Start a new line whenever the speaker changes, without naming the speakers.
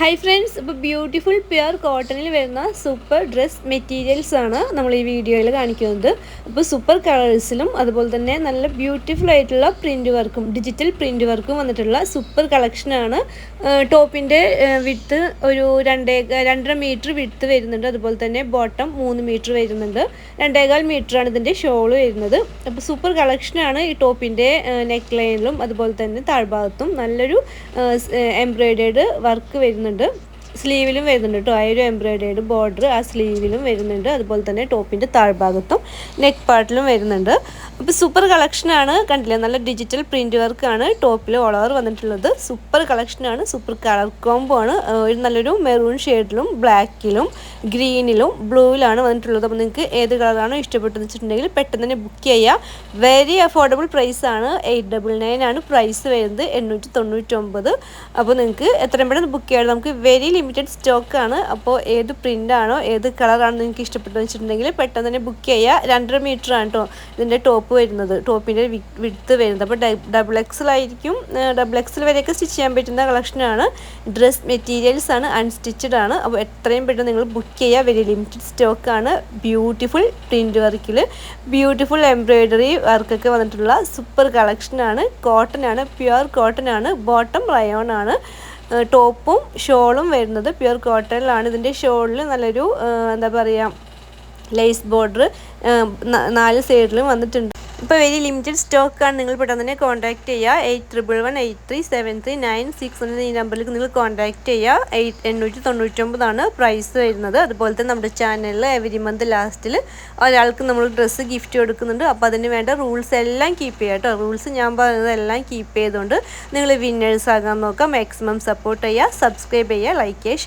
High friends ഇപ്പോൾ beautiful pure കോട്ടണിൽ വരുന്ന സൂപ്പർ ഡ്രസ് മെറ്റീരിയൽസ് ആണ് നമ്മൾ ഈ വീഡിയോയിൽ കാണിക്കുന്നത്. അപ്പോൾ സൂപ്പർ കളേഴ്സിലും അതുപോലെ തന്നെ നല്ല ബ്യൂട്ടിഫുൾ ആയിട്ടുള്ള പ്രിന്റ് വർക്കും ഡിജിറ്റൽ പ്രിന്റ് വർക്കും വന്നിട്ടുള്ള സൂപ്പർ കളക്ഷനാണ് ടോപ്പിന്റെ വിത്ത് ഒരു രണ്ടേ രണ്ടര മീറ്റർ വിത്ത് വരുന്നുണ്ട്. അതുപോലെ തന്നെ ബോട്ടം മൂന്ന് മീറ്റർ വരുന്നുണ്ട്. രണ്ടേകാൽ മീറ്ററാണ് ഇതിന്റെ ഷോൾ വരുന്നത്. അപ്പോൾ സൂപ്പർ കളക്ഷനാണ് ഈ ടോപ്പിന്റെ നെക്ക് ലൈനിലും അതുപോലെ തന്നെ താഴ്ഭാഗത്തും നല്ലൊരു എംബ്രോയിഡേഡ് വർക്ക് വരുന്നുണ്ട് സ്ലീവിലും വരുന്നുണ്ട് കേട്ടോ. ആ ഒരു എംബ്രോയിഡേഡ് ബോർഡർ ആ സ്ലീവിലും വരുന്നുണ്ട്. അതുപോലെ തന്നെ ടോപ്പിന്റെ താഴ്ഭാഗത്തും നെക്ക് പാർട്ടിലും വരുന്നുണ്ട്. അപ്പോൾ സൂപ്പർ കളക്ഷനാണ് കണ്ടില്ലേ? നല്ല ഡിജിറ്റൽ പ്രിന്റ് വർക്കാണ് ടോപ്പിൽ ഓൾ ഓവർ വന്നിട്ടുള്ളത്. സൂപ്പർ കളക്ഷനാണ് സൂപ്പർ കളർ കോംബോ ആണ്. ഒരു നല്ലൊരു മെറൂൺ ഷെയ്ഡിലും ബ്ലാക്കിലും ഗ്രീനിലും ബ്ലൂവിലാണ് വന്നിട്ടുള്ളത്. അപ്പോൾ നിങ്ങൾക്ക് ഏത് കളറാണോ ഇഷ്ടപ്പെട്ടെന്ന് വെച്ചിട്ടുണ്ടെങ്കിൽ പെട്ടെന്ന് തന്നെ ബുക്ക് ചെയ്യാം. വെരി അഫോർഡബിൾ പ്രൈസ് ആണ്. എയ്റ്റ് ഡബിൾ നയൻ ആണ്. പ്രൈസ് വരുന്നത് എണ്ണൂറ്റി തൊണ്ണൂറ്റൊമ്പത്. അപ്പോൾ നിങ്ങൾക്ക് എത്രയും പെട്ടെന്ന് ബുക്ക് ചെയ്യാതെ നമുക്ക് വെരി ലിമിറ്റഡ് സ്റ്റോക്കാണ് അപ്പോൾ ഏത് പ്രിന്റാണോ ഏത് കളറാണോ നിങ്ങൾക്ക് ഇഷ്ടപ്പെട്ടെന്ന് വെച്ചിട്ടുണ്ടെങ്കിൽ പെട്ടെന്ന് തന്നെ ബുക്ക് ചെയ്യുക. രണ്ടര മീറ്റർ ആണ് കേട്ടോ ഇതിന്റെ ടോപ്പ് വരുന്നത്. ടോപ്പിന്റെ വിടുത്ത് വരുന്നത്. അപ്പോൾ ഡബിൾ എക്സലായിരിക്കും ഡബിൾ എക്സൽ വരെയൊക്കെ സ്റ്റിച്ച് ചെയ്യാൻ പറ്റുന്ന കളക്ഷനാണ് ഡ്രസ് മെറ്റീരിയൽസ് ആണ് അൺസ്റ്റിച്ചഡ് ആണ്. അപ്പോൾ എത്രയും പെട്ടെന്ന് നിങ്ങൾ ബുക്ക് ചെയ്യുക. വെരി ലിമിറ്റഡ് സ്റ്റോക്കാണ് ബ്യൂട്ടിഫുൾ പ്രിന്റ് വർക്കിൽ ബ്യൂട്ടിഫുൾ എംബ്രോയിഡറി വർക്കൊക്കെ വന്നിട്ടുള്ള സൂപ്പർ കളക്ഷനാണ് കോട്ടൺ ആണ്. പ്യുവർ കോട്ടൺ ആണ്. ബോട്ടം റയോൺ ആണ്. ടോപ്പും ഷോളും വരുന്നത് പ്യുർ കോട്ടണിലാണ്. ഇതിന്റെ ഷോളിൽ നല്ലൊരു എന്താ പറയുക ലേസ് ബോർഡർ നാല് സൈഡിലും വന്നിട്ടുണ്ട്. ഇപ്പോൾ വെരി ലിമിറ്റഡ് സ്റ്റോക്കാണ് നിങ്ങൾ പെട്ടെന്ന് തന്നെ കോൺടാക്ട് ചെയ്യുക eight triple one eight three seven three nine six എന്ന ഈ നമ്പറിലേക്ക് നിങ്ങൾ കോൺടാക്ട് ചെയ്യുക എയ്റ്റ് എണ്ണൂറ്റി തൊണ്ണൂറ്റൊമ്പതാണ് പ്രൈസ് വരുന്നത്. അതുപോലെ തന്നെ നമ്മുടെ ചാനലിൽ എവരി മന്ത് ലാസ്റ്റിൽ ഒരാൾക്ക് നമ്മൾ ഡ്രസ്സ് ഗിഫ്റ്റ് കൊടുക്കുന്നുണ്ട്. അപ്പോൾ അതിന് വേണ്ട റൂൾസ് എല്ലാം കീപ്പ് ചെയ്യുക കേട്ടോ റൂൾസ് ഞാൻ പറഞ്ഞതെല്ലാം കീപ്പ് ചെയ്തുകൊണ്ട് നിങ്ങൾ വിന്നേഴ്സ് ആകാൻ നോക്കാം. മാക്സിമം സപ്പോർട്ട് ചെയ്യുക സബ്സ്ക്രൈബ് ചെയ്യുക ലൈക്ക് ചെയ്യുക